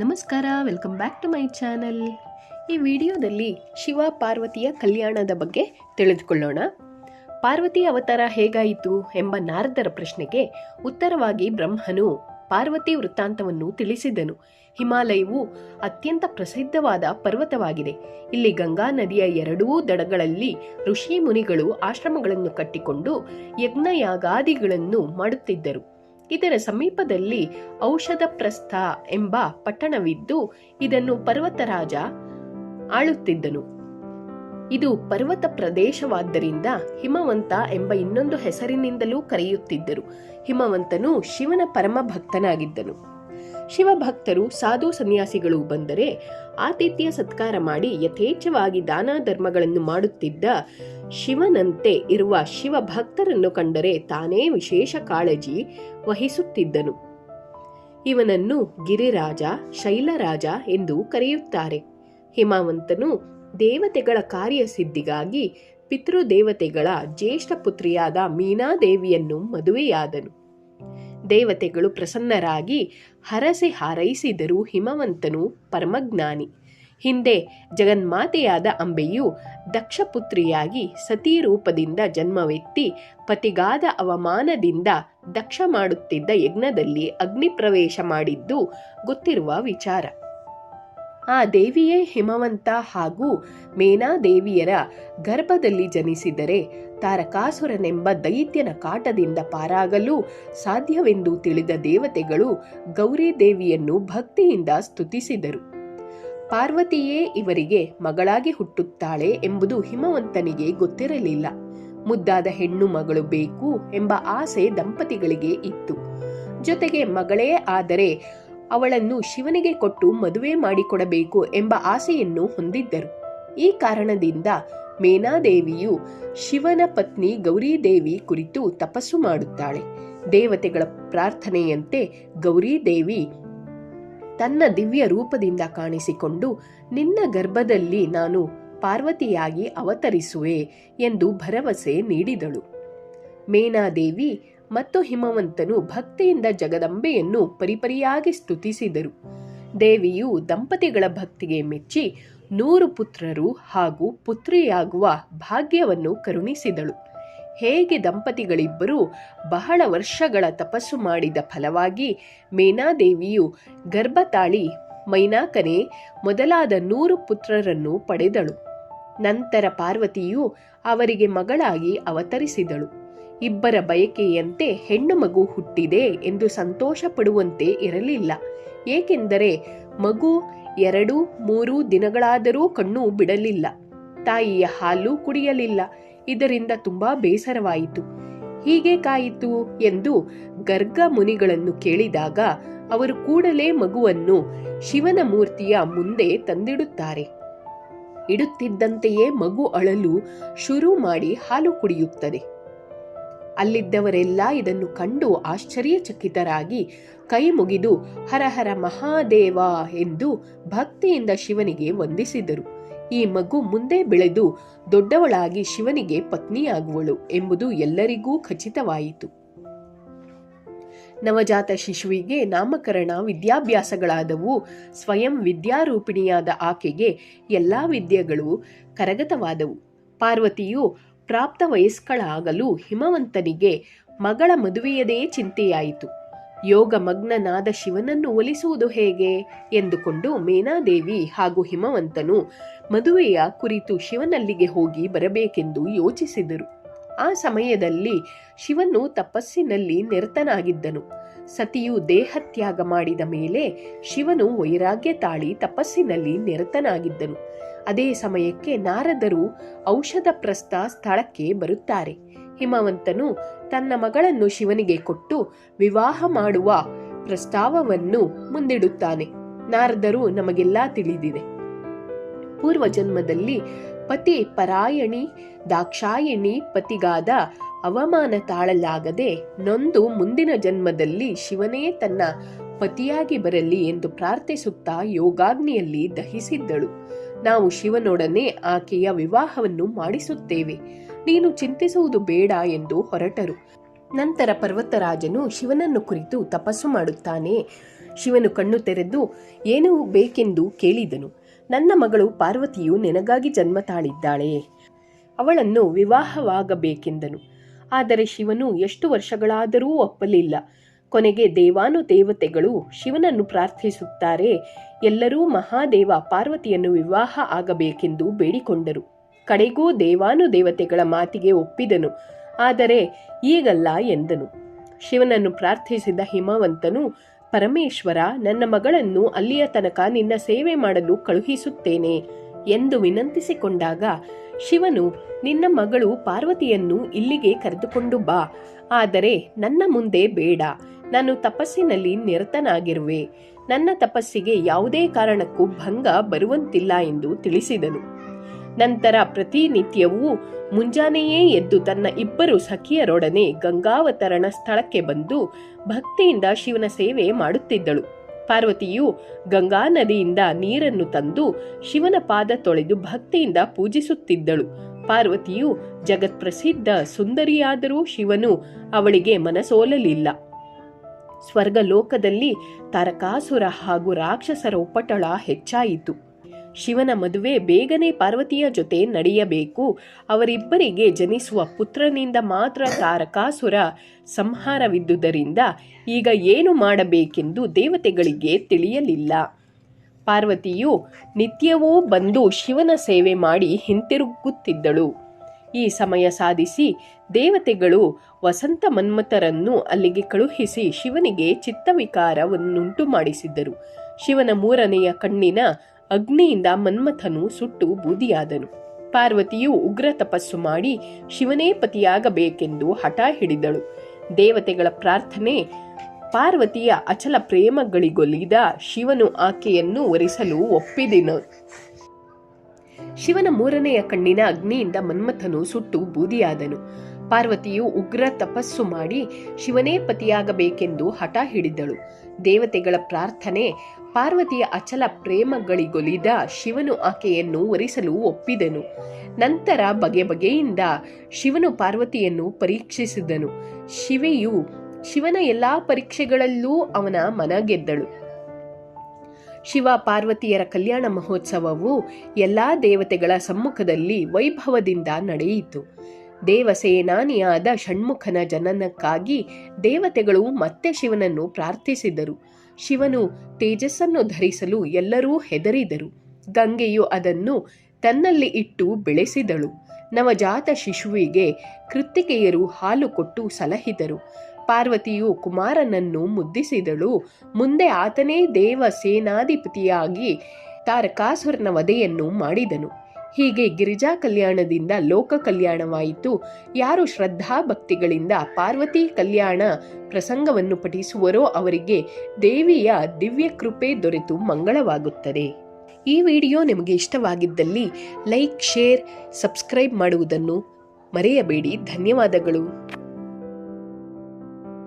ನಮಸ್ಕಾರ welcome back to my channel ಈ ವಿಡಿಯೋದಲ್ಲಿ ಶಿವ ಪಾರ್ವತಿಯ ಕಲ್ಯಾಣದ ಬಗ್ಗೆ ತಿಳಿದುಕೊಳ್ಳೋಣ. ಪಾರ್ವತಿ ಅವತಾರ ಹೇಗಾಯಿತು ಎಂಬ ನಾರದರ ಪ್ರಶ್ನೆಗೆ ಉತ್ತರವಾಗಿ ಬ್ರಹ್ಮನು ಪಾರ್ವತಿ ವೃತ್ತಾಂತವನ್ನು ತಿಳಿಸಿದನು. ಹಿಮಾಲಯವು ಅತ್ಯಂತ ಪ್ರಸಿದ್ಧವಾದ ಪರ್ವತವಾಗಿದೆ. ಇಲ್ಲಿ ಗಂಗಾ ನದಿಯ ಎರಡೂ ದಡಗಳಲ್ಲಿ ಋಷಿ ಮುನಿಗಳು ಆಶ್ರಮಗಳನ್ನು ಕಟ್ಟಿಕೊಂಡು ಯಜ್ಞಯಾಗಾದಿಗಳನ್ನು ಮಾಡುತ್ತಿದ್ದರು. ಇದರ ಸಮೀಪದಲ್ಲಿ ಔಷಧ ಪ್ರಸ್ಥ ಎಂಬ ಪಟ್ಟಣವಿದ್ದು ಇದನ್ನು ಪರ್ವತರಾಜ ಆಳುತ್ತಿದ್ದನು. ಇದು ಪರ್ವತ ಪ್ರದೇಶವಾದ್ದರಿಂದ ಹಿಮವಂತ ಎಂಬ ಇನ್ನೊಂದು ಹೆಸರಿನಿಂದಲೂ ಕರೆಯುತ್ತಿದ್ದರು. ಹಿಮವಂತನು ಶಿವನ ಪರಮ ಭಕ್ತನಾಗಿದ್ದನು ಶಿವಭಕ್ತರು ಸಾಧು ಸನ್ಯಾಸಿಗಳು ಬಂದರೆ ಆತಿಥ್ಯ ಸತ್ಕಾರ ಮಾಡಿ ಯಥೇಚ್ಛವಾಗಿ ದಾನ ಧರ್ಮಗಳನ್ನು ಮಾಡುತ್ತಿದ್ದ ಶಿವನಂತೆ ಇರುವ ಶಿವಭಕ್ತರನ್ನು ಕಂಡರೆ ತಾನೇ ವಿಶೇಷ ಕಾಳಜಿ ವಹಿಸುತ್ತಿದ್ದನು. ಇವನನ್ನು ಗಿರಿರಾಜ, ಶೈಲರಾಜ ಎಂದು ಕರೆಯುತ್ತಾರೆ. ಹಿಮಾವಂತನು ದೇವತೆಗಳ ಕಾರ್ಯಸಿದ್ಧಿಗಾಗಿ ಪಿತೃದೇವತೆಗಳ ಜ್ಯೇಷ್ಠ ಪುತ್ರಿಯಾದ ಮೀನಾದೇವಿಯನ್ನು ಮದುವೆಯಾದನು. ದೇವತೆಗಳು ಪ್ರಸನ್ನರಾಗಿ ಹರಸಿ ಹಾರೈಸಿದರೂ ಹಿಮವಂತನು ಪರಮಜ್ಞಾನಿ. ಹಿಂದೆ ಜಗನ್ಮಾತೆಯಾದ ಅಂಬೆಯು ದಕ್ಷಪುತ್ರಿಯಾಗಿ ಸತೀ ರೂಪದಿಂದ ಜನ್ಮವೆತ್ತಿ ಪತಿಗಾದ ಅವಮಾನದಿಂದ ದಕ್ಷ ಮಾಡುತ್ತಿದ್ದ ಯಜ್ಞದಲ್ಲಿ ಅಗ್ನಿ ಪ್ರವೇಶ ಮಾಡಿದ್ದು ಗೊತ್ತಿರುವ ವಿಚಾರ. ಆ ದೇವಿಯೇ ಹಿಮವಂತ ಹಾಗೂ ಮೇನಾದೇವಿಯರ ಗರ್ಭದಲ್ಲಿ ಜನಿಸಿದರೆ ತಾರಕಾಸುರನೆಂಬ ದೈತ್ಯನ ಕಾಟದಿಂದ ಪಾರಾಗಲು ಸಾಧ್ಯವೆಂದು ತಿಳಿದ ದೇವತೆಗಳು ಗೌರಿ ದೇವಿಯನ್ನು ಭಕ್ತಿಯಿಂದ ಸ್ತುತಿಸಿದರು. ಪಾರ್ವತಿಯೇ ಇವರಿಗೆ ಮಗಳಾಗಿ ಹುಟ್ಟುತ್ತಾಳೆ ಎಂಬುದು ಹಿಮವಂತನಿಗೆ ಗೊತ್ತಿರಲಿಲ್ಲ. ಮುದ್ದಾದ ಹೆಣ್ಣು ಮಗಳು ಬೇಕು ಎಂಬ ಆಸೆ ದಂಪತಿಗಳಿಗೆ ಇತ್ತು. ಜೊತೆಗೆ ಮಗಳೇ ಆದರೆ ಅವಳನ್ನು ಶಿವನಿಗೆ ಕೊಟ್ಟು ಮದುವೆ ಮಾಡಿಕೊಡಬೇಕು ಎಂಬ ಆಸೆಯನ್ನು ಹೊಂದಿದ್ದರು. ಈ ಕಾರಣದಿಂದ ಮೇನಾದೇವಿಯು ಶಿವನ ಪತ್ನಿ ಗೌರಿದೇವಿ ಕುರಿತು ತಪಸ್ಸು ಮಾಡುತ್ತಾಳೆ. ದೇವತೆಗಳ ಪ್ರಾರ್ಥನೆಯಂತೆ ಗೌರಿದೇವಿ ತನ್ನ ದಿವ್ಯ ರೂಪದಿಂದ ಕಾಣಿಸಿಕೊಂಡು, ನಿನ್ನ ಗರ್ಭದಲ್ಲಿ ನಾನು ಪಾರ್ವತಿಯಾಗಿ ಅವತರಿಸುವೆ ಎಂದು ಭರವಸೆ ನೀಡಿದಳು. ಮೇನಾದೇವಿ ಮತ್ತು ಹಿಮವಂತನು ಭಕ್ತಿಯಿಂದ ಜಗದಂಬೆಯನ್ನು ಪರಿಪರಿಯಾಗಿ ಸ್ತುತಿಸಿದರು. ದೇವಿಯು ದಂಪತಿಗಳ ಭಕ್ತಿಗೆ ಮೆಚ್ಚಿ ನೂರು ಪುತ್ರರು ಹಾಗೂ ಪುತ್ರಿಯಾಗುವ ಭಾಗ್ಯವನ್ನು ಕರುಣಿಸಿದಳು. ಹೇಗೆ ದಂಪತಿಗಳಿಬ್ಬರೂ ಬಹಳ ವರ್ಷಗಳ ತಪಸ್ಸು ಮಾಡಿದ ಫಲವಾಗಿ ಮೇನಾದೇವಿಯು ಗರ್ಭತಾಳಿ ಮೈನಾಕನೆ ಮೊದಲಾದ ನೂರು ಪುತ್ರರನ್ನು ಪಡೆದಳು. ನಂತರ ಪಾರ್ವತಿಯು ಅವರಿಗೆ ಮಗಳಾಗಿ ಅವತರಿಸಿದಳು. ಇಬ್ಬರ ಬಯಕೆಯಂತೆ ಹೆಣ್ಣು ಮಗು ಹುಟ್ಟಿದೆ ಎಂದು ಸಂತೋಷ ಪಡುವಂತೆ ಇರಲಿಲ್ಲ. ಏಕೆಂದರೆ ಮಗು ಎರಡು, ಮೂರು ದಿನಗಳಾದರೂ ಕಣ್ಣು ಬಿಡಲಿಲ್ಲ. ತಾಯಿಯ ಹಾಲು ಕುಡಿಯಲಿಲ್ಲ. ಇದರಿಂದ ತುಂಬಾ ಬೇಸರವಾಯಿತು. ಹೀಗೆ ಕಾಯಿತು ಎಂದು ಗರ್ಗ ಮುನಿಗಳನ್ನು ಕೇಳಿದಾಗ ಅವರು ಕೂಡಲೇ ಮಗುವನ್ನು ಶಿವನ ಮೂರ್ತಿಯ ಮುಂದೆ ತಂದಿಡುತ್ತಾರೆ. ಇಡುತ್ತಿದ್ದಂತೆಯೇ ಮಗು ಅಳಲು ಶುರು ಮಾಡಿ ಹಾಲು ಕುಡಿಯುತ್ತದೆ. ಅಲ್ಲಿದ್ದವರೆಲ್ಲ ಇದನ್ನು ಕಂಡು ಆಶ್ಚರ್ಯಚಕಿತರಾಗಿ ಕೈ ಮುಗಿದು ಹರಹರ ಮಹಾದೇವ ಎಂದು ಭಕ್ತಿಯಿಂದ ಶಿವನಿಗೆ ವಂದಿಸಿದರು. ಈ ಮಗು ಮುಂದೆ ಬೆಳೆದು ದೊಡ್ಡವಳಾಗಿ ಶಿವನಿಗೆ ಪತ್ನಿಯಾಗುವಳು ಎಂಬುದು ಎಲ್ಲರಿಗೂ ಖಚಿತವಾಯಿತು. ನವಜಾತ ಶಿಶುವಿಗೆ ನಾಮಕರಣ ವಿದ್ಯಾಭ್ಯಾಸಗಳಾದವು. ಸ್ವಯಂ ವಿದ್ಯಾರೂಪಿಣಿಯಾದ ಆಕೆಗೆ ಎಲ್ಲಾ ವಿದ್ಯೆಗಳು ಕರಗತವಾದವು. ಪಾರ್ವತಿಯು ಪ್ರಾಪ್ತ ವಯಸ್ಕಳಾಗಲು ಹಿಮವಂತನಿಗೆ ಮಗಳ ಮದುವೆಯದೇ ಚಿಂತೆಯಾಯಿತು. ಯೋಗ ಮಗ್ನನಾದ ಶಿವನನ್ನು ಒಲಿಸುವುದು ಹೇಗೆ? ಎಂದುಕೊಂಡು ಮೇನಾದೇವಿ ಹಾಗೂ ಹಿಮವಂತನು ಮದುವೆಯ ಕುರಿತು ಶಿವನಲ್ಲಿಗೆ ಹೋಗಿ ಬರಬೇಕೆಂದು ಯೋಚಿಸಿದರು. ಆ ಸಮಯದಲ್ಲಿ ಶಿವನು ತಪಸ್ಸಿನಲ್ಲಿ ನಿರತನಾಗಿದ್ದನು. ಸತಿಯು ದೇಹತ್ಯಾಗ ಮಾಡಿದ ಮೇಲೆ ಶಿವನು ವೈರಾಗ್ಯ ತಾಳಿ ತಪಸ್ಸಿನಲ್ಲಿ ನಿರತನಾಗಿದ್ದನು. ಅದೇ ಸಮಯಕ್ಕೆ ನಾರದರು ಔಷಧ ಪ್ರಸ್ಥ ಸ್ಥಳಕ್ಕೆ ಬರುತ್ತಾರೆ. ಹಿಮವಂತನು ತನ್ನ ಮಗಳನ್ನು ಶಿವನಿಗೆ ಕೊಟ್ಟು ವಿವಾಹ ಮಾಡುವ ಪ್ರಸ್ತಾವವನ್ನು ಮುಂದಿಡುತ್ತಾನೆ. ನಾರದರು ನಮಗೆಲ್ಲ ತಿಳಿದಿದೆ. ಪೂರ್ವ ಜನ್ಮದಲ್ಲಿ ಪತಿ ಪರಾಯಣಿ, ದಾಕ್ಷಾಯಣಿ ಪತಿಗಾದ ಅವಮಾನ ತಾಳಲಾಗದೆ ನೊಂದು ಮುಂದಿನ ಜನ್ಮದಲ್ಲಿ ಶಿವನೇ ತನ್ನ ಪತಿಯಾಗಿ ಬರಲಿ ಎಂದು ಪ್ರಾರ್ಥಿಸುತ್ತಾ ಯೋಗಾಗ್ನಿಯಲ್ಲಿ ದಹಿಸಿದ್ದಳು. ನಾವು ಶಿವನೊಡನೆ ಆಕೆಯ ವಿವಾಹವನ್ನು ಮಾಡಿಸುತ್ತೇವೆ. ನೀನು ಚಿಂತಿಸುವುದು ಬೇಡ ಎಂದು ಹೊರಟರು. ನಂತರ ಪರ್ವತರಾಜನು ಶಿವನನ್ನು ಕುರಿತು ತಪಸ್ಸು ಮಾಡುತ್ತಾನೆ. ಶಿವನು ಕಣ್ಣು ತೆರೆದು, ಏನು ಬೇಕೆಂದು ಕೇಳಿದನು. ನನ್ನ ಮಗಳು ಪಾರ್ವತಿಯು ನಿನಗಾಗಿ ಜನ್ಮ ತಾಳಿದ್ದಾಳೆಯೇ ಅವಳನ್ನು ವಿವಾಹವಾಗಬೇಕೆಂದನು. ಆದರೆ ಶಿವನು ಎಷ್ಟು ವರ್ಷಗಳಾದರೂ ಒಪ್ಪಲಿಲ್ಲ. ಕೊನೆಗೆ ದೇವಾನು ದೇವತೆಗಳು ಶಿವನನ್ನು ಪ್ರಾರ್ಥಿಸುತ್ತಾರೆ. ಎಲ್ಲರೂ ಮಹಾದೇವ ಪಾರ್ವತಿಯನ್ನು ವಿವಾಹ ಆಗಬೇಕೆಂದು ಬೇಡಿಕೊಂಡರು. ಕಡೆಗೂ ದೇವಾನು ದೇವತೆಗಳ ಮಾತಿಗೆ ಒಪ್ಪಿದನು. ಆದರೆ ಈಗಲ್ಲ ಎಂದನು. ಶಿವನನ್ನು ಪ್ರಾರ್ಥಿಸಿದ ಹಿಮವಂತನು, ಪರಮೇಶ್ವರ, ನನ್ನ ಮಗಳನ್ನು ಅಲ್ಲಿಯ ತನಕ ನಿನ್ನ ಸೇವೆ ಮಾಡಲು ಕಳುಹಿಸುತ್ತೇನೆ ಎಂದು ವಿನಂತಿಸಿಕೊಂಡಾಗ ಶಿವನು, ನಿನ್ನ ಮಗಳು ಪಾರ್ವತಿಯನ್ನು ಇಲ್ಲಿಗೆ ಕರೆದುಕೊಂಡು ಬಾ. ಆದರೆ ನನ್ನ ಮುಂದೆ ಬೇಡ. ನಾನು ತಪಸ್ಸಿನಲ್ಲಿ ನಿರತನಾಗಿರುವೆ. ನನ್ನ ತಪಸ್ಸಿಗೆ ಯಾವುದೇ ಕಾರಣಕ್ಕೂ ಭಂಗ ಬರುವಂತಿಲ್ಲ ಎಂದು ತಿಳಿಸಿದನು. ನಂತರ ಪ್ರತಿನಿತ್ಯವೂ ಮುಂಜಾನೆಯೇ ಎದ್ದು ತನ್ನ ಇಬ್ಬರು ಸಖಿಯರೊಡನೆ ಗಂಗಾವತರಣ ಸ್ಥಳಕ್ಕೆ ಬಂದು ಭಕ್ತಿಯಿಂದ ಶಿವನ ಸೇವೆ ಮಾಡುತ್ತಿದ್ದಳು. ಪಾರ್ವತಿಯು ಗಂಗಾ ನದಿಯಿಂದ ನೀರನ್ನು ತಂದು ಶಿವನ ಪಾದ ತೊಳೆದು ಭಕ್ತಿಯಿಂದ ಪೂಜಿಸುತ್ತಿದ್ದಳು. ಪಾರ್ವತಿಯು ಜಗತ್ಪ್ರಸಿದ್ಧ ಸುಂದರಿಯಾದರೂ ಶಿವನು ಅವಳಿಗೆ ಮನಸೋಲಲಿಲ್ಲ. ಸ್ವರ್ಗಲೋಕದಲ್ಲಿ ತಾರಕಾಸುರ ಹಾಗೂ ರಾಕ್ಷಸರ ಉಪಟಳ ಹೆಚ್ಚಾಯಿತು. ಶಿವನ ಮದುವೆ ಬೇಗನೆ ಪಾರ್ವತಿಯ ಜೊತೆ ನಡೆಯಬೇಕು. ಅವರಿಬ್ಬರಿಗೆ ಜನಿಸುವ ಪುತ್ರನಿಂದ ಮಾತ್ರ ತಾರಕಾಸುರ ಸಂಹಾರವಿದ್ದುದರಿಂದ ಈಗ ಏನು ಮಾಡಬೇಕೆಂದು ದೇವತೆಗಳಿಗೆ ತಿಳಿಯಲಿಲ್ಲ. ಪಾರ್ವತಿಯು ನಿತ್ಯವೂ ಬಂದು ಶಿವನ ಸೇವೆ ಮಾಡಿ ಹಿಂತಿರುಗುತ್ತಿದ್ದಳು. ಈ ಸಮಯ ಸಾಧಿಸಿ ದೇವತೆಗಳು ವಸಂತ ಮನ್ಮಥರನ್ನು ಅಲ್ಲಿಗೆ ಕಳುಹಿಸಿ ಶಿವನಿಗೆ ಚಿತ್ತವಿಕಾರವನ್ನುಂಟು ಮಾಡಿಸಿದ್ದರು ಶಿವನ ಮೂರನೆಯ ಕಣ್ಣಿನ ಅಗ್ನಿಯಿಂದ ಮನ್ಮಥನು ಸುಟ್ಟು ಬೂದಿಯಾದನು. ಪಾರ್ವತಿಯು ಉಗ್ರ ತಪಸ್ಸು ಮಾಡಿ ಶಿವನೇ ಪತಿಯಾಗಬೇಕೆಂದು ಹಠ ಹಿಡಿದಳು. ದೇವತೆಗಳ ಪ್ರಾರ್ಥನೆ, ಪಾರ್ವತಿಯ ಅಚಲ ಪ್ರೇಮಗಳಿಗೊಲಿದ ಶಿವನು ಆಕೆಯನ್ನು ಒರೆಸಲು ಒಪ್ಪಿದನು. ಶಿವನ ಮೂರನೆಯ ಕಣ್ಣಿನ ಅಗ್ನಿಯಿಂದ ಮನ್ಮಥನು ಸುಟ್ಟು ಬೂದಿಯಾದನು. ಪಾರ್ವತಿಯು ಉಗ್ರ ತಪಸ್ಸು ಮಾಡಿ ಶಿವನೇ ಪತಿಯಾಗಬೇಕೆಂದು ಹಠ ಹಿಡಿದಳು. ದೇವತೆಗಳ ಪ್ರಾರ್ಥನೆ, ಪಾರ್ವತಿಯ ಅಚಲ ಪ್ರೇಮಗಳಿಗೊಲಿದ ಶಿವನು ಆಕೆಯನ್ನು ಒರಿಸಲು ಒಪ್ಪಿದನು. ನಂತರ ಬಗೆ ಬಗೆಯಿಂದ ಶಿವನು ಪಾರ್ವತಿಯನ್ನು ಪರೀಕ್ಷಿಸಿದನು. ಶಿವೆಯು ಶಿವನ ಎಲ್ಲಾ ಪರೀಕ್ಷೆಗಳಲ್ಲೂ ಅವನ ಮನ ಗೆದ್ದಳು. ಶಿವ ಪಾರ್ವತಿಯರ ಕಲ್ಯಾಣ ಮಹೋತ್ಸವವು ಎಲ್ಲ ದೇವತೆಗಳ ಸಮ್ಮುಖದಲ್ಲಿ ವೈಭವದಿಂದ ನಡೆಯಿತು. ದೇವಸೇನಾನಿಯಾದ ಷಣ್ಮುಖನ ಜನನಕ್ಕಾಗಿ ದೇವತೆಗಳು ಮತ್ತೆ ಶಿವನನ್ನು ಪ್ರಾರ್ಥಿಸಿದರು. ಶಿವನು ತೇಜಸ್ಸನ್ನು ಧರಿಸಲು ಎಲ್ಲರೂ ಹೆದರಿದರು. ಗಂಗೆಯು ಅದನ್ನು ತನ್ನಲ್ಲಿ ಇಟ್ಟು ಬೆಳೆಸಿದಳು. ನವಜಾತ ಶಿಶುವಿಗೆ ಕೃತ್ತಿಕೆಯರು ಹಾಲು ಕೊಟ್ಟು ಸಲಹಿದರು. ಪಾರ್ವತಿಯು ಕುಮಾರನನ್ನು ಮುದ್ದಿಸಿದಳು. ಮುಂದೆ ಆತನೇ ದೇವ ಸೇನಾಧಿಪತಿಯಾಗಿ ತಾರಕಾಸುರನ ವಧೆಯನ್ನು ಮಾಡಿದನು. ಹೀಗೆ ಗಿರಿಜಾ ಕಲ್ಯಾಣದಿಂದ ಲೋಕ ಕಲ್ಯಾಣವಾಯಿತು. ಯಾರು ಶ್ರದ್ಧಾ ಭಕ್ತಿಗಳಿಂದ ಪಾರ್ವತಿ ಕಲ್ಯಾಣ ಪ್ರಸಂಗವನ್ನು ಪಠಿಸುವರೋ ಅವರಿಗೆ ದೇವಿಯ ದಿವ್ಯ ಕೃಪೆ ದೊರೆತು ಮಂಗಳವಾಗುತ್ತದೆ. ಈ ವಿಡಿಯೋ ನಿಮಗೆ ಇಷ್ಟವಾಗಿದ್ದಲ್ಲಿ ಲೈಕ್, ಶೇರ್, ಸಬ್ಸ್ಕ್ರೈಬ್ ಮಾಡುವುದನ್ನು ಮರೆಯಬೇಡಿ. ಧನ್ಯವಾದಗಳು.